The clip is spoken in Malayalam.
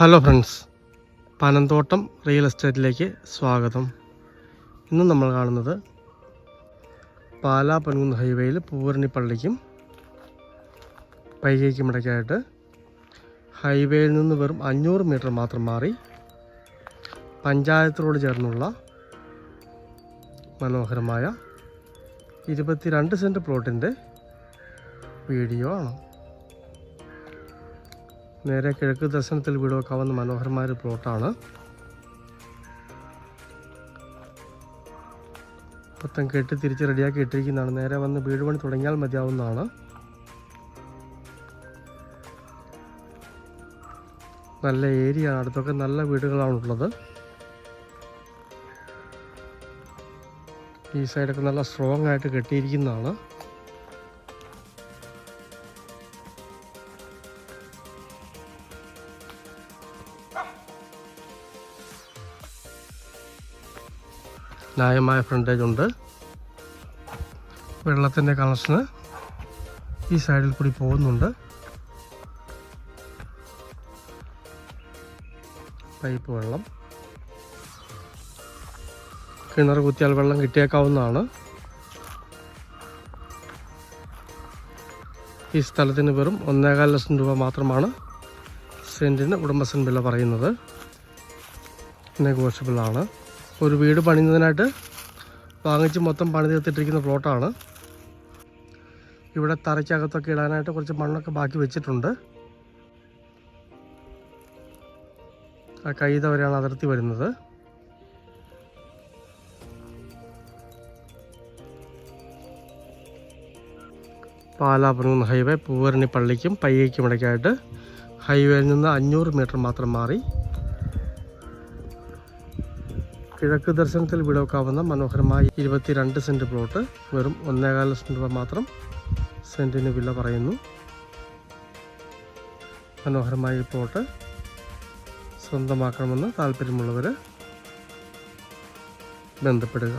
ഹലോ ഫ്രണ്ട്സ് പനന്തോട്ടം റിയൽ എസ്റ്റേറ്റിലേക്ക് സ്വാഗതം. ഇന്ന് നമ്മൾ കാണുന്നത് പാലാ പൻകുന്ന് ഹൈവേയിൽ പൂവരണിപ്പള്ളിക്കും പൈകയ്ക്കും ഇടയ്ക്കായിട്ട് ഹൈവേയിൽ നിന്ന് വെറും അഞ്ഞൂറ് മീറ്റർ മാത്രം മാറി പഞ്ചായത്തിനോട് ചേർന്നുള്ള മനോഹരമായ ഇരുപത്തിരണ്ട് സെന്റ് പ്ലോട്ടിന്റെ വീഡിയോ ആണ്. നേരെ കിഴക്ക് ദർശനത്തിൽ വീട് വെക്കാവുന്ന മനോഹരമായ പ്ലോട്ടാണ്. മൊത്തം കെട്ടി തിരിച്ച് റെഡിയാക്കി ഇട്ടിരിക്കുന്നതാണ്. നേരെ വന്ന് വീട് പണി തുടങ്ങിയാൽ മതിയാവുന്നതാണ്. നല്ല ഏരിയ ആണ് അടുത്തൊക്കെ നല്ല വീടുകളാണുള്ളത്. ഈ സൈഡൊക്കെ നല്ല സ്ട്രോങ് ആയിട്ട് കെട്ടിയിരിക്കുന്നതാണ്. ന്യായമായ ഫ്രണ്ടേജ് ഉണ്ട്. വെള്ളത്തിന്റെ കണക്ഷന് ഈ സൈഡിൽ കൂടി പോകുന്നുണ്ട്. പൈപ്പ് വെള്ളം. കിണർ കുത്തിയാൽ വെള്ളം കിട്ടിയേക്കാവുന്നതാണ്. ഈ സ്ഥലത്തിന് വെറും ഒന്നേകാൽ ലക്ഷം രൂപ മാത്രമാണ് സെന്റിന് ഉടമസ്ഥൻ വില പറയുന്നത് നെഗോഷ്യബിൾ ആണ്. ഒരു വീട് പണിയുന്നതിനായിട്ട് വാങ്ങിച്ച് മൊത്തം പണി തീർത്തിട്ടിരിക്കുന്ന പ്ലോട്ടാണ് ഇവിടെ തറയ്ക്കകത്തൊക്കെ ഇടാനായിട്ട് കുറച്ച് മണ്ണൊക്കെ ബാക്കി വെച്ചിട്ടുണ്ട്. ആ കൈത വരെയാണ് അതിർത്തി വരുന്നത്. പാലാപുരം ഹൈവേ പൂവരണി പള്ളിക്കും പയ്യയ്ക്കും ഇടയ്ക്കായിട്ട് ഹൈവേയിൽ നിന്ന് അഞ്ഞൂറ് മീറ്റർ മാത്രം മാറി. കിഴക്ക് ദർശനത്തിൽ വിടവെക്കാവുന്ന മനോഹരമായ ഇരുപത്തിരണ്ട് സെന്റ് പ്ലോട്ട് വെറും ഒന്നേകാൽ ലക്ഷം രൂപ മാത്രം സെന്റിന് വില പറയുന്നു. മനോഹരമായ പ്ലോട്ട് സ്വന്തമാക്കണമെന്ന് താല്പര്യമുള്ളവർ ബന്ധപ്പെടുക.